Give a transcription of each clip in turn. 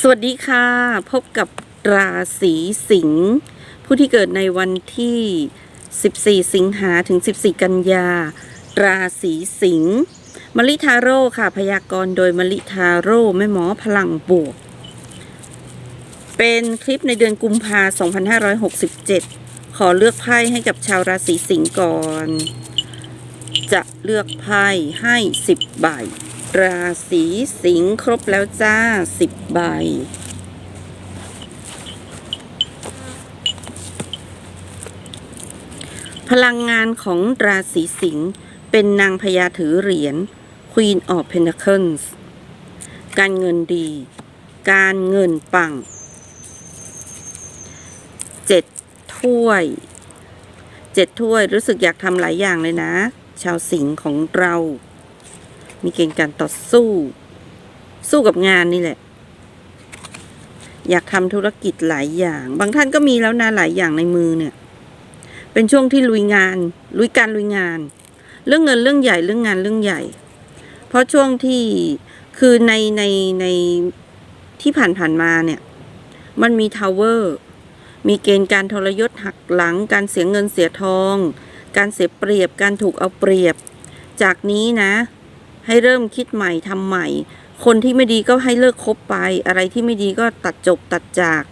สวัสดีค่ะ พบกับราศีสิงห์ผู้ที่เกิดในวันที่ 14 สิงหาถึง 14 กันยา ราศีสิงห์มลิทาโร่ค่ะ พยากรณ์โดยมลิทาโร่แม่หมอพลังบวก เป็นคลิปในเดือนกุมภา2567 ขอเลือกไพ่ให้กับชาวราศีสิงห์ก่อน จะเลือกไพ่ให้ 10 ใบ ราศีสิงครบแล้วจ้า10ใบ พลังงานของราศีสิงห์เป็นนางพญาถือเหรียญ Queen of Pentacles การเงินดี การเงินปังเจ็ดถ้วยเจ็ดถ้วยรู้สึกอยากทำหลายอย่างเลยนะ ชาวสิงห์ของเรา มีเกณฑ์การต่อสู้ สู้กับงานนี่แหละ อยากทำธุรกิจหลายอย่าง บางท่านก็มีแล้วนะหลายอย่างในมือเนี่ย เป็นช่วงที่ลุยงาน ลุยการลุยงาน เรื่องเงินเรื่องใหญ่เรื่องงานเรื่องใหญ่ เพราะช่วงที่คือในในในที่ผ่านผ่านมาเนี่ย มันมีทาวเวอร์มีเกณฑ์การทรยศหักหลัง การเสียเงินเสียทอง การเสียเปรียบ การถูกเอาเปรียบ จากนี้นะ ให้เริ่มคิดใหม่ทำใหม่ คนที่ไม่ดีก็ให้เลิกคบไป อะไรที่ไม่ดีก็ตัดจบตัดจาก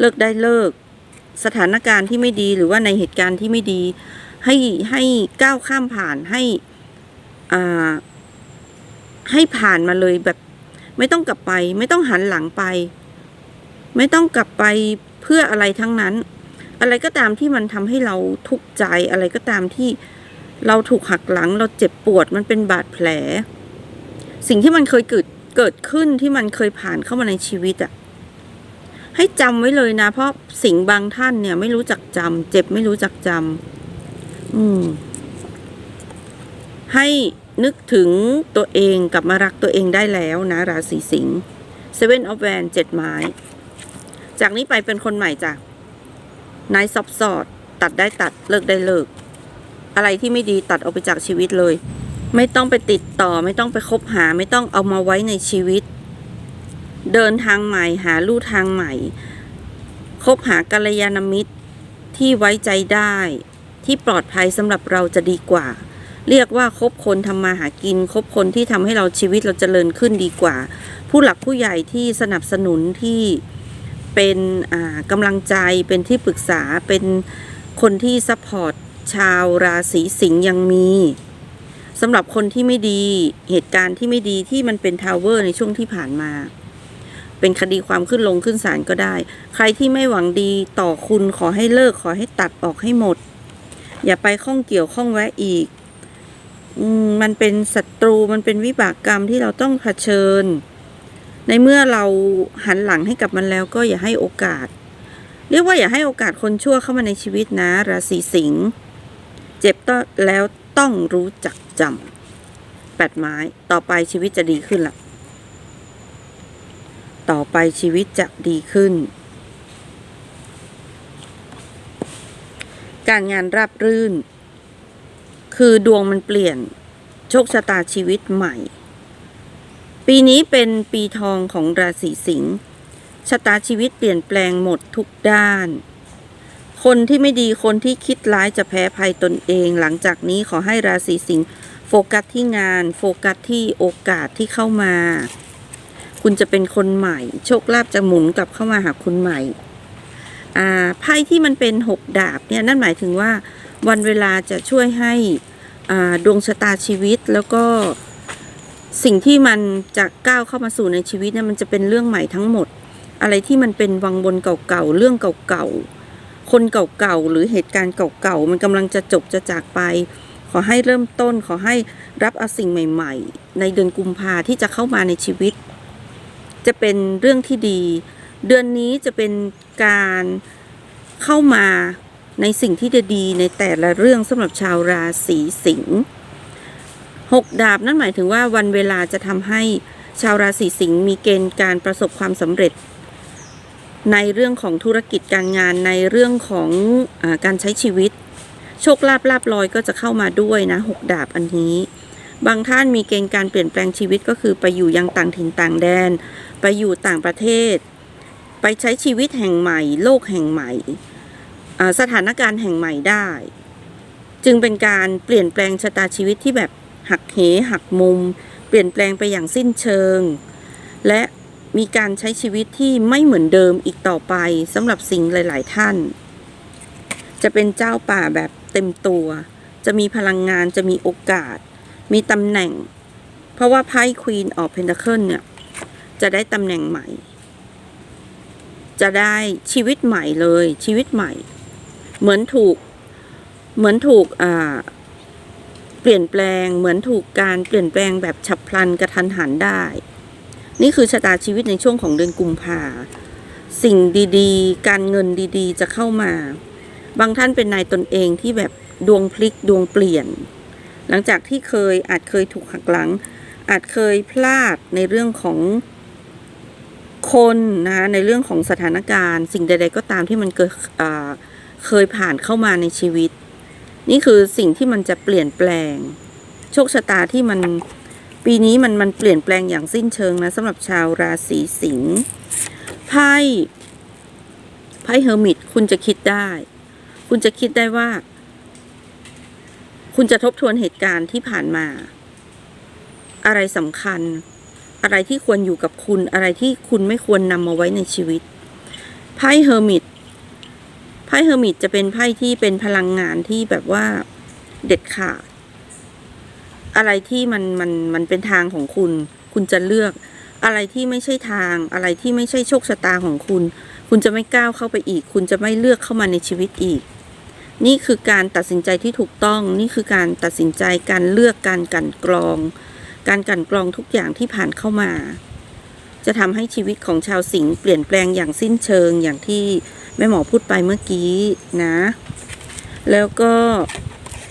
เลิกได้เลิก สถานการณ์ที่ไม่ดีหรือว่าในเหตุการณ์ที่ไม่ดี ให้ให้ก้าวข้ามผ่านให้อ่าให้ผ่านมาเลยแบบไม่ต้องกลับไป ไม่ต้องหันหลังไป ไม่ต้องกลับไปเพื่ออะไรทั้งนั้น อะไรก็ตามที่มันทำให้เราทุกข์ใจอะไรก็ตามที่ เราถูกหักหลังเราเจ็บปวดมันเป็นบาดแผล สิ่งที่มันเคยเกิดเกิดขึ้นที่มันเคยผ่านเข้ามาในชีวิตอะให้จำไว้เลยนะ เพราะสิ่งบางท่านเนี่ยไม่รู้จักจำเจ็บไม่รู้จักจำอืม ให้นึกถึงตัวเองกลับมารักตัวเองได้แล้วนะ ราศีสิงห์ Seven of w a n เจ็ดไม้ จากนี้ไปเป็นคนใหม่จ้ะนายซับซอด ตัดได้ตัดเลิกได้เลิก อะไรที่ไม่ดีตัดออกไปจากชีวิตเลย ไม่ต้องไปติดต่อ ไม่ต้องไปคบหา ไม่ต้องเอามาไว้ในชีวิต เดินทางใหม่หาลู่ทางใหม่ คบหากัลยาณมิตรที่ไว้ใจได้ ที่ปลอดภัยสำหรับเราจะดีกว่า เรียกว่าคบคนทำมาหากิน คบคนที่ทำให้เราชีวิตเราจเจริญขึ้นดีกว่า ผู้หลักผู้ใหญ่ที่สนับสนุนที่เป็นอ่ากำลังใจเป็นที่ปรึกษาเป็นคนที่ซัพพอร์ต ชาวราศีสิงห์ยังมีสำหรับคนที่ไม่ดีเหตุการณ์ที่ไม่ดีที่มันเป็นทาวเวอร์ในช่วงที่ผ่านมา เป็นคดีความขึ้นลงขึ้นศาลก็ได้ ใครที่ไม่หวังดีต่อคุณขอให้เลิกขอให้ตัดออกให้หมด อย่าไปข้องเกี่ยวข้องแวะอีกมันเป็นศัตรูมันเป็นวิบากกรรมที่เราต้องเผชิญ ในเมื่อเราหันหลังให้กับมันแล้วก็อย่าให้โอกาส เรียกว่าอย่าให้โอกาสคนชั่วเข้ามาในชีวิตนะ ราศีสิงห์ เจ็บต้องแล้วต้องรู้จักจำแปดไม้ต่อไปชีวิตจะดีขึ้นละต่อไปชีวิตจะดีขึ้น การงานราบรื่น คือดวงมันเปลี่ยนโชคชะตาชีวิตใหม่ ปีนี้เป็นปีทองของราศีสิงห์ชะตาชีวิตเปลี่ยนแปลงหมดทุกด้าน คนที่ไม่ดีคนที่คิดร้ายจะแพ้ภัยตนเอง หลังจากนี้ขอให้ราศีสิงห์โฟกัสที่งาน โฟกัสที่โอกาสที่เข้ามา คุณจะเป็นคนใหม่ โชคลาภจะหมุนกลับเข้ามาหาคุณใหม่อ่าไพ่ที่มันเป็นหกดาบเนี่ยนั่นหมายถึงว่าวันเวลาจะช่วยให้อ่าดวงชะตาชีวิตแล้วก็สิ่งที่มันจะก้าวเข้ามาสู่ในชีวิตเนี่ยมันจะเป็นเรื่องใหม่ทั้งหมด อะไรที่มันเป็นวังบนเก่าๆเรื่องเก่าๆ คนเก่าๆหรือเหตุการณ์เก่าๆมันกำลังจะจบจะจากไป ขอให้เริ่มต้นขอให้รับเอาสิ่งใหม่ ๆ ในเดือนกุมภาที่จะเข้ามาในชีวิต จะเป็นเรื่องที่ดี เดือนนี้จะเป็นการเข้ามาในสิ่งที่จะดีในแต่ละเรื่องสำหรับชาวราศีสิงห์หกดาบนั่นหมายถึงว่าวันเวลาจะทำให้ชาวราศีสิงห์มีเกณฑ์การประสบความสำเร็จ ในเรื่องของธุรกิจการงานในเรื่องของอการใช้ชีวิต โชคลาภลาบลอยก็จะเข้ามาด้วยนะหกดาบอันนี้ บางท่านมีเกณฑ์การเปลี่ยนแปลงชีวิตก็คือไปอยู่ยังต่างถิ่นต่างแดน ไปอยู่ต่างประเทศ ไปใช้ชีวิตแห่งใหม่ โลกแห่งใหม่ สถานการณ์แห่งใหม่ได้ จึงเป็นการเปลี่ยนแปลงชะตาชีวิตที่แบบหักเหหักมุม เปลี่ยนแปลงไปอย่างสิ้นเชิง และ มีการใช้ชีวิตที่ไม่เหมือนเดิมอีกต่อไปสำหรับสิงหลาย ๆ ท่าน จะเป็นเจ้าป่าแบบเต็มตัว จะมีพลังงานจะมีโอกาส มีตำแหน่ง เพราะว่าไพ่ Queen of Pentacle เนี่ย จะได้ตำแหน่งใหม่ จะได้ชีวิตใหม่เลยชีวิตใหม่ เหมือนถูกเหมือนถูกอ่าเปลี่ยนแปลงเหมือนถูกการเปลี่ยนแปลงแบบฉับพลันกระทันหันได้ นี่คือชะตาชีวิตในช่วงของเดือนกุมภาสิ่งดีๆ การเงินดีๆ จะเข้ามา บางท่านเป็นนายตนเองที่แบบดวงพลิกดวงเปลี่ยน หลังจากที่เคยอาจเคยถูกหักหลัง อาจเคยพลาดในเรื่องของคนนะคะในเรื่องของสถานการณ์ สิ่งใด ๆ ก็ตามที่มันเกิดเคยผ่านเข้ามาในชีวิต นี่คือสิ่งที่มันจะเปลี่ยนแปลง โชคชะตาที่มัน ปีนี้มันมันเปลี่ยนแปลงอย่างสิ้นเชิงนะสำหรับชาวราศีสิงห์ไพ่ไพ่เฮอร์มิตคุณจะคิดได้ คุณจะคิดได้ว่า คุณจะทบทวนเหตุการณ์ที่ผ่านมา อะไรสำคัญ อะไรที่ควรอยู่กับคุณ อะไรที่คุณไม่ควรนำมาไว้ในชีวิตไพ่เฮอร์มิตไพ่เฮอร์มิตจะเป็นไพ่ที่เป็นพลังงานที่แบบว่าเด็ดขาด อะไรที่มันมันมันเป็นทางของคุณ คุณจะเลือก อะไรที่ไม่ใช่ทาง อะไรที่ไม่ใช่โชคชะตาของคุณ คุณจะไม่ก้าวเข้าไปอีก คุณจะไม่เลือกเข้ามาในชีวิตอีก นี่คือการตัดสินใจที่ถูกต้อง นี่คือการตัดสินใจการเลือกการกันกรอง การกันกรองทุกอย่างที่ผ่านเข้ามา จะทำให้ชีวิตของชาวสิงห์เปลี่ยนแปลงอย่างสิ้นเชิงอย่างที่แม่หมอพูดไปเมื่อกี้นะ แล้วก็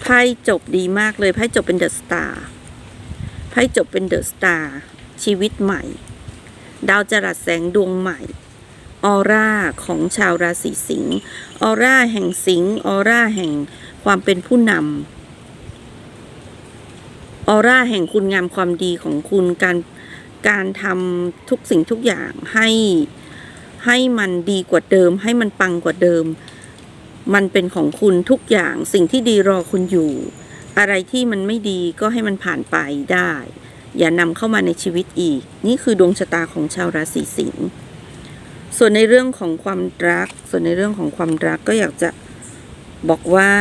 ไพ่จบดีมากเลยไพ่จบเป็นเดอะสตาร์ไพ่จบเป็นเดอะสตาร์ชีวิตใหม่ ดาวจรัสแสงดวงใหม่ออร่าของชาวราศีสิงห์ออร่าแห่งสิงห์ออร่าแห่งความเป็นผู้นำออร่าแห่งคุณงามความดีของคุณการการทำทุกสิ่งทุกอย่างให้ให้มันดีกว่าเดิม ให้มันปังกว่าเดิม มันเป็นของคุณทุกอย่างสิ่งที่ดีรอคุณอยู่ อะไรที่มันไม่ดีก็ให้มันผ่านไปได้ อย่านำเข้ามาในชีวิตอีก นี่คือดวงชะตาของชาวราศีสิงห์ส่วนในเรื่องของความรัก ส่วนในเรื่องของความรักก็อยากจะบอกว่า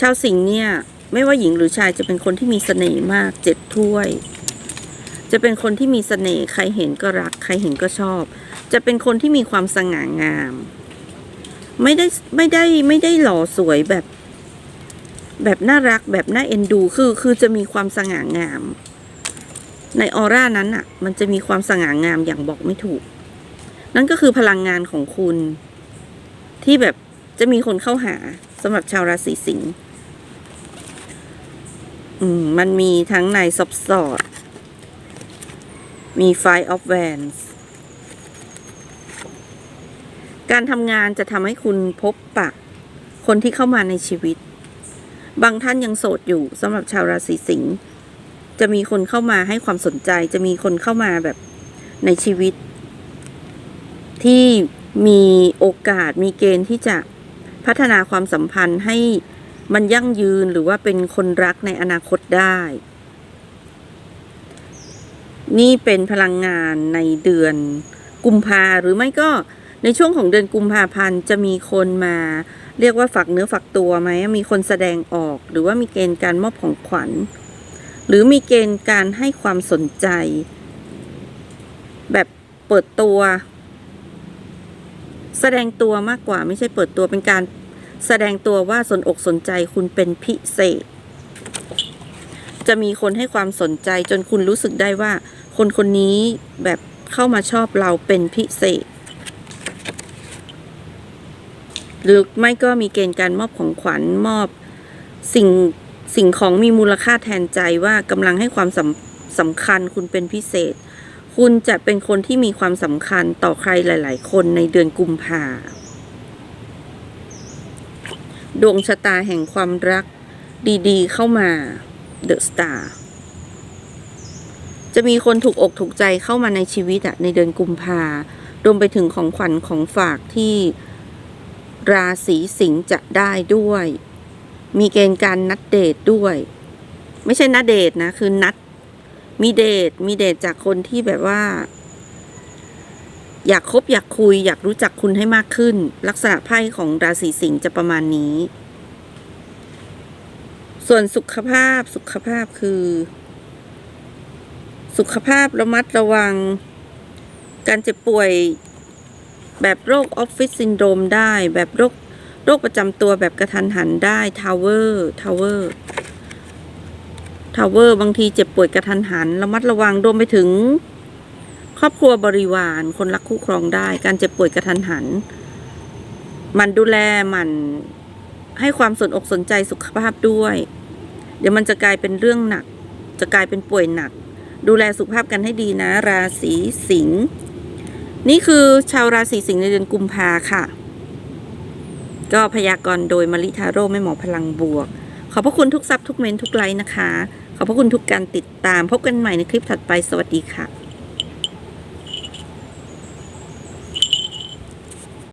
ชาวสิงห์เนี่ยไม่ว่าหญิงหรือชายจะเป็นคนที่มีเสน่ห์มากเจ็ดถ้วย จะเป็นคนที่มีเสน่ห์ใครเห็นก็รัก ใครเห็นก็ชอบ จะเป็นคนที่มีความสง่างาม ไม่ได้ไม่ได้ไม่ได้หล่อสวยแบบ แบบน่ารักแบบน่าเอ็นดู คือคือจะมีความสง่างาม ในออร่านั้นอะ มันจะมีความสง่างามอย่างบอกไม่ถูก นั่นก็คือพลังงานของคุณ ที่แบบจะมีคนเข้าหาสำหรับชาวราศีสิงห์อืมมันมีทั้งในซอบสอด มีไฟออฟแวนส์ การทำงานจะทำให้คุณพบปะ คนที่เข้ามาในชีวิต บางท่านยังโสดอยู่สำหรับชาวราศีสิงห์จะมีคนเข้ามาให้ความสนใจ จะมีคนเข้ามาแบบในชีวิต ที่มีโอกาสมีเกณฑ์ที่จะพัฒนาความสัมพันธ์ให้มันยั่งยืนหรือว่าเป็นคนรักในอนาคตได้ นี่เป็นพลังงานในเดือนกุมภาหรือไม่ก็ ในช่วงของเดือนกุมภาพันธ์จะมีคนมา เรียกว่าฝักเนื้อฝักตัวไหม มีคนแสดงออก หรือว่ามีเกณฑ์การมอบของขวัญ หรือมีเกณฑ์การให้ความสนใจ แบบเปิดตัว แสดงตัวมากกว่าไม่ใช่เปิดตัวเป็นการแสดงตัวว่าสนอกสนใจคุณเป็นพิเศษ จะมีคนให้ความสนใจจนคุณรู้สึกได้ว่า คนคนนี้แบบเข้ามาชอบเราเป็นพิเศษ หรือไม่ก็มีเกณฑ์การมอบของขวัญมอบสิ่งสิ่งของมีมูลค่าแทนใจว่ากำลังให้ความสำสำคัญคุณเป็นพิเศษ คุณจะเป็นคนที่มีความสำคัญต่อใครหลาย ๆ คนในเดือนกุมภาดวงชะตาแห่งความรักดีๆ เข้ามาเดอะสตาร์จะมีคนถูกอกถูกใจเข้ามาในชีวิตอะในเดือนกุมภารวมไปถึงของขวัญของฝากที่ ราศีสิงห์จะได้ด้วย มีเกณฑ์การนัดเดทด้วย ไม่ใช่นัดเดทนะ คือนัด มีเดท มีเดทจากคนที่แบบว่า อยากคบอยากคุย อยากรู้จักคุณให้มากขึ้น ลักษณะไพ่ของราศีสิงห์จะประมาณนี้ ส่วนสุขภาพสุขภาพคือ สุขภาพระมัดระวัง การเจ็บป่วย แบบโรคออฟฟิศซินโดรมได้ แบบโรคโรคประจำตัวแบบกระทันหันได้ทาวเวอร์ทาวเวอร์ทาวเวอร์บางทีเจ็บป่วยกระทันหันระมัดระวังรวมไปถึง ครอบครัวบริวาร คนรักคู่ครองได้ การเจ็บป่วยกระทันหัน มันดูแลมันให้ความสนอกสนใจสุขภาพด้วย เดี๋ยวมันจะกลายเป็นเรื่องหนัก จะกลายเป็นป่วยหนัก ดูแลสุขภาพกันให้ดีนะ ราศีสิงห์ นี่คือชาวราศีสิงห์ในเดือนกุมภาค่ะ ก็พยากรณ์โดยมาริทาโร่แม่หมอพลังบวก ขอบพระคุณทุกซับทุกเมนทุกไลค์นะคะ ขอบพระคุณทุกการติดตาม พบกันใหม่ในคลิปถัดไปสวัสดีค่ะ